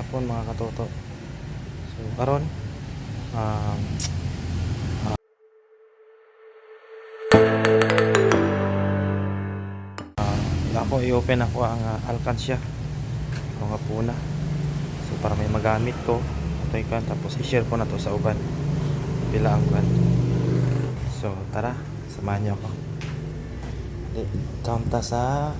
hapon mga katoto. So karon um, ah, ah, ako i-open ako ang uh, alkansya. Ito nga po na. So para may magamit ko. Ito ikan tapos i-share ko na to sa uban. Pila ang kan. So tara, samahan niyo ako. Di, count ta sa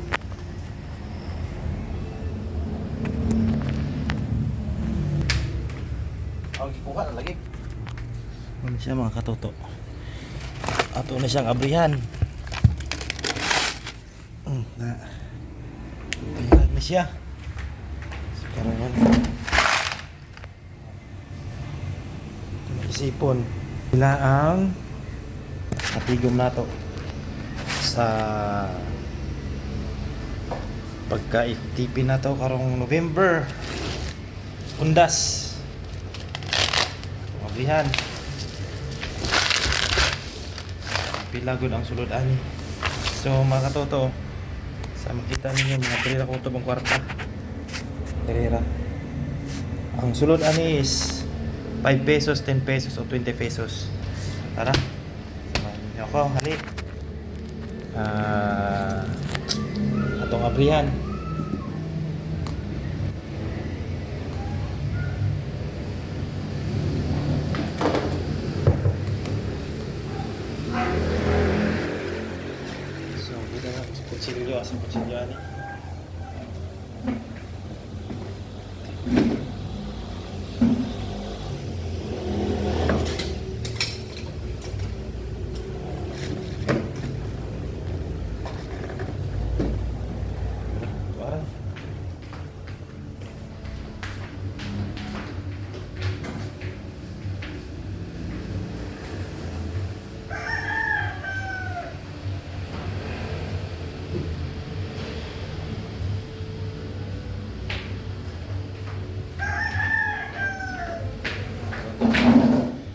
Ang gikuha na lagi. Ano siya mga katoto? Ato na siyang abrihan. Mm, na. Bilag na siya. So, karangan. Ito na. Sila ang natigom na to sa pagka FTP na to karong November. Undas. Mabihan. Pilagod ang sulod ani. So mga katoto, sa makita ninyo mga perera kung tubong kwarta. Perera. Ang sulod ani is 5 pesos, 10 pesos o 20 pesos. Tara. Samahan niyo ako, hali. Ah, atong abrihan. So, kita na sa kutsilyo, sa kutsilyo ani. Parang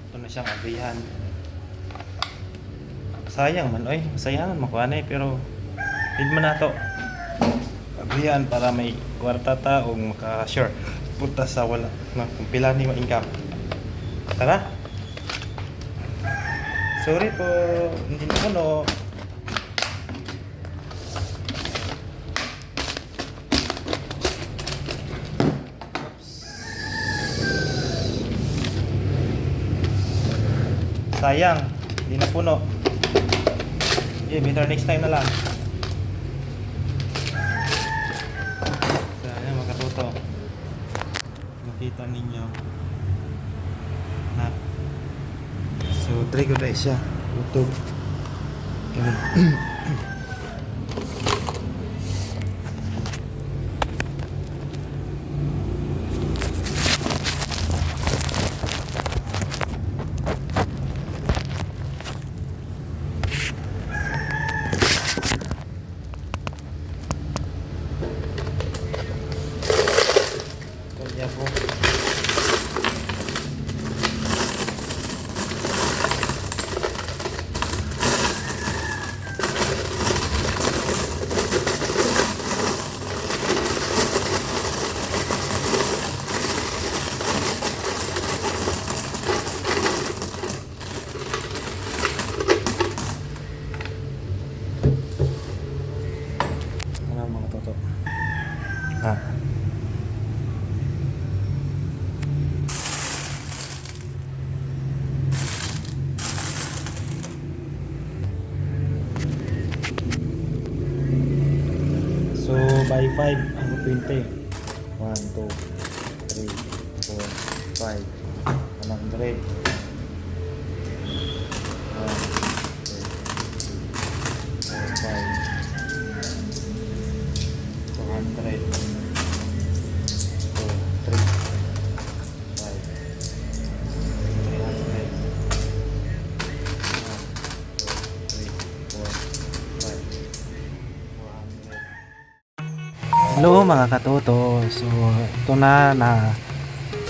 ito na siyang abrihan. Sayang man, oy. Sayangan makuha na pero need man na to. Abrihan para may kwarta ta o maka-sure. Punta sa wala na kung pila ni ma-income. Tara. Sorry po, hindi na puno. Sayang, hindi na puno. Okay, better next time na lang. Sayang, makatuto. Makita ninyo. Na. So, try ko na siya. Utog. Kami. Kanya po. Ano mga toto? Ha? So, by 5, ang 20. 1, 2, 3, 4, 5, 100. Hello mga katoto. So ito na na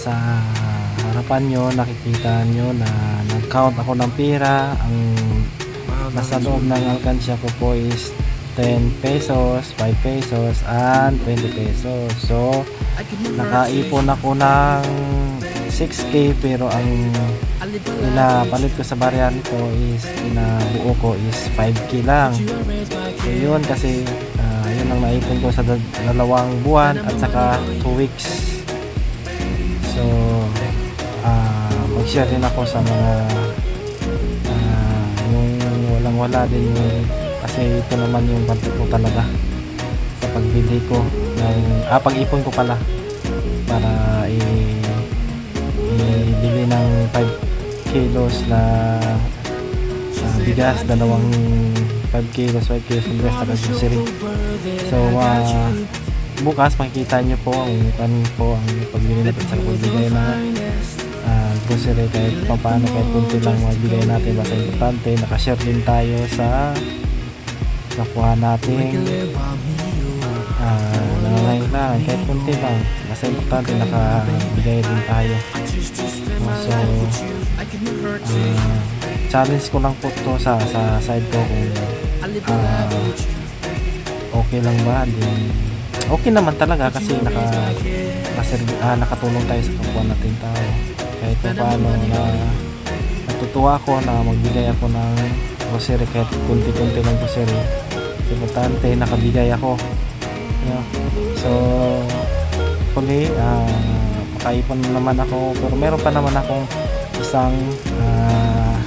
sa harapan nyo nakikita nyo na nag-count ako ng pera. Ang nasa loob ng alkansya ko po is 10 pesos, 5 pesos, and 20 pesos. So, nakaipon ako ng 6k pero ang pinapalit ko sa baryan ko is pinabuo ko is 5k lang. So, yun kasi ah, yun ang naipon ko sa dal- dalawang buwan at saka 2 weeks. So, ah mag-share din ako sa mga ah, yung walang wala din yung kasi ito naman yung budget ko talaga sa pagbili ko ng ah pag-ipon ko pala para i ibili ng 5 kilos na ah, bigas dalawang 5 kilos 5 kilos ng bigas na grocery so ah, bukas makikita nyo po ang kan po ang pagbili natin sa pagbigay na ah, grocery kahit pa paano kahit kunti lang magbigay natin. Basta importante nakashare din tayo sa nakuha natin. Ah nangangailangan kahit kunti lang. Basta importante nakabigay din tayo. Ah, so ah, challenge ko lang po to sa sa side ko kung ah, okay lang ba? Din okay naman talaga kasi naka, nakaservi- ah, nakatulong tayo sa kapwa natin tao. Kahit pa paano na natutuwa ako na magbigay ako ng grocery kahit kunti-kunti lang grocery importante nakabigay ako. Yeah. so huli ah makaipon naman ako pero meron pa naman akong isang ah,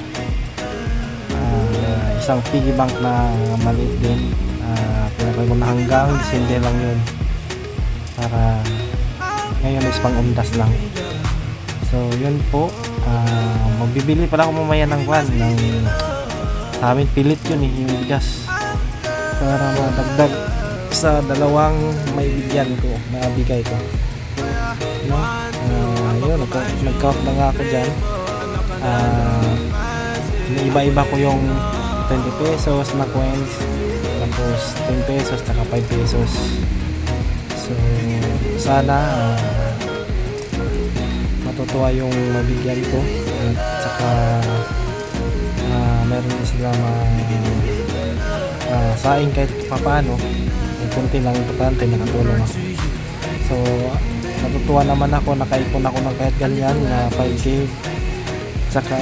ah, isang piggy bank na maliit din uh, pinapay ko na hanggang December lang yun. Para ngayon is pang undas lang. So yun po. Ah, magbibili pala ako mamaya ng kwan ng sa amin pilit yun eh yung bigas para madagdag sa dalawang may bigyan ko na bigay ko. No? Ah, yun nag- nag-count na nga ako dyan. Ah, iba-iba ko yung 20 pesos na coins tapos 10 pesos saka 5 pesos. So sana ah, matutuwa yung mabigyan ko. At saka ah, meron din sila ma ah, saing kahit papaano. Yung kunti lang importante nakatulong ako. So natutuwa naman ako nakaipon ako ng kahit ganyan na 5k saka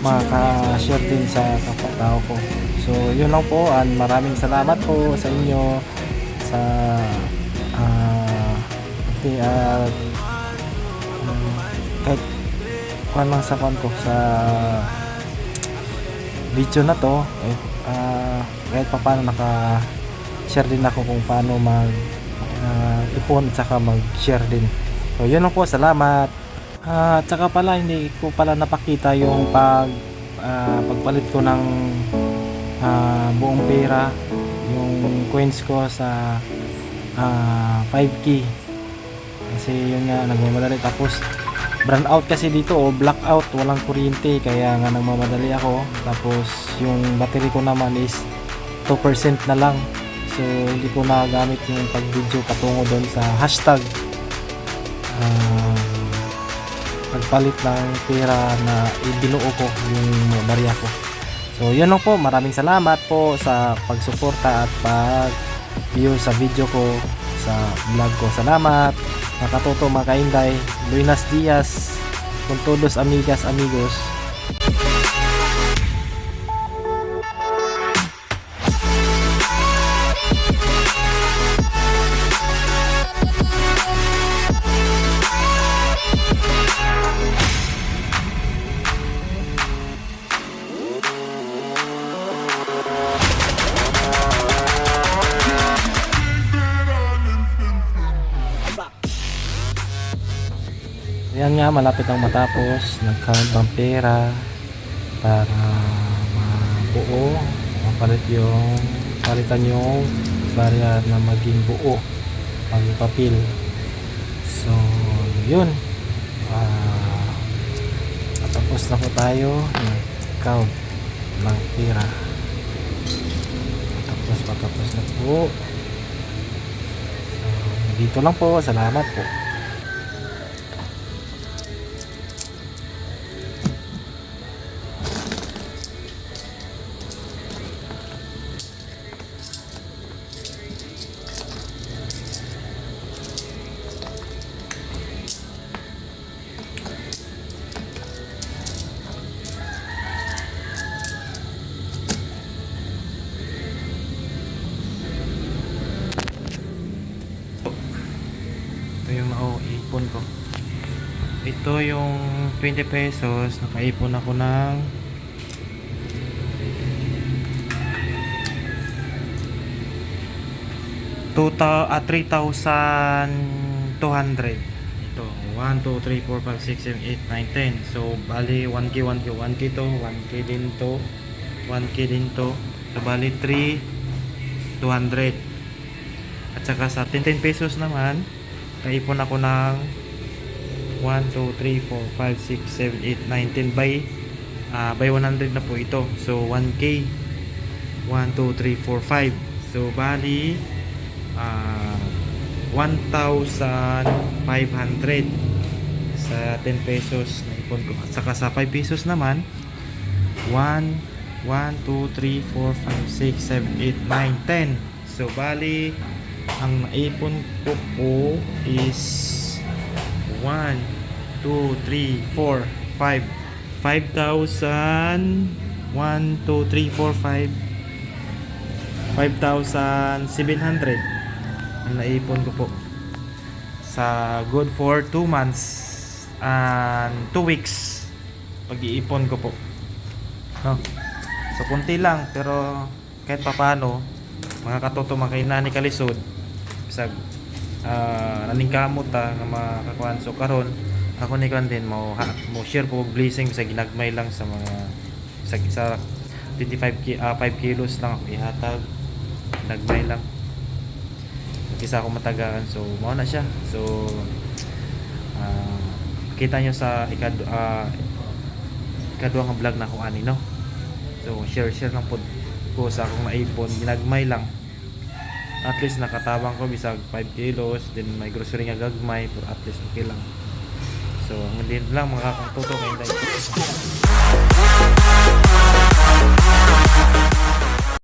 makaka-share din sa kapatao ko so yun lang po and maraming salamat po sa inyo sa ah pati at ah, kahit kuhan lang sa kuhan ko sa video na to eh, ah, kahit pa paano naka share din ako kung paano mag ah, ipon at saka mag share din. So yun lang po salamat. Ah, at saka pala hindi ko pala napakita yung pag ah, pagpalit ko ng buong pera yung coins ko sa ah, 5k kasi yun nga nagmamadali. Tapos brand out kasi dito o blackout walang kuryente kaya nga nagmamadali ako. Tapos yung battery ko naman is 2% na lang. So hindi ko nagamit yung pag video patungo doon sa hashtag. Pagpalit ng pera na ibinuo ko yung barya ko. So yun lang po, maraming salamat po sa pagsuporta at pag view sa video ko sa vlog ko. Salamat, nakatuto mga kainday. Buenos dias, con todos amigas, amigos. Malapit ang matapos. Nag-count ng pera para mabuo. Mapalit yung palitan yung barya na maging buo pag papel. So, yun. Ah, tapos na po tayo. Nag-count ng pera. Tapos patapos na po. So, dito lang po. Salamat po. Ito yung 20 pesos. Nakaipon ako ng two thou- ah, 3,200. Ito. 1, 2, 3, 4, 5, 6, 7, 8, 9, 10. So, bali 1K, 1K, 1K to, 1K din to, 1K din to. So, bali 3, 200. At saka sa 10, 10 pesos naman, kaipon ako ng 1, 2, 3, 4, 5, 6, 7, 8, 9, 10 by ah, by 100 na po ito. So 1k 1, 2, 3, 4, 5. So bali ah 1,500 sa 10 pesos na ipon ko. At saka sa 5 pesos naman 1, 1, 2, 3, 4, 5, 6, 7, 8, 9, 10. So bali ang naipon ko po is 1, 2, 3, 4, 5. 5,000 1, 2, 3, 4, 5 5,700 ang naipon ko po. Sa good for 2 months and 2 weeks. Pag-iipon ko po. No? so kunti lang pero kahit papano mga katoto mga kainani kalisod bisag uh, naning kamot ta nga makakuan. So karon ako ni kan din mo ha, mo share og blessing sa ginagmay lang sa mga sa, sa 25 ki, ah, 5 kilos lang ako ihatag. Nagmay lang. Kisa ako matagaan so mao na siya. So ah, kita nyo sa ikad uh, ikadwa nga vlog na ko ani no? So share share lang po ko sa akong naipon ginagmay lang at least nakatabang ko bisag 5 kilos then may grocery nga gagmay pero at least okay lang. So ang din lang mga kakang tuto kay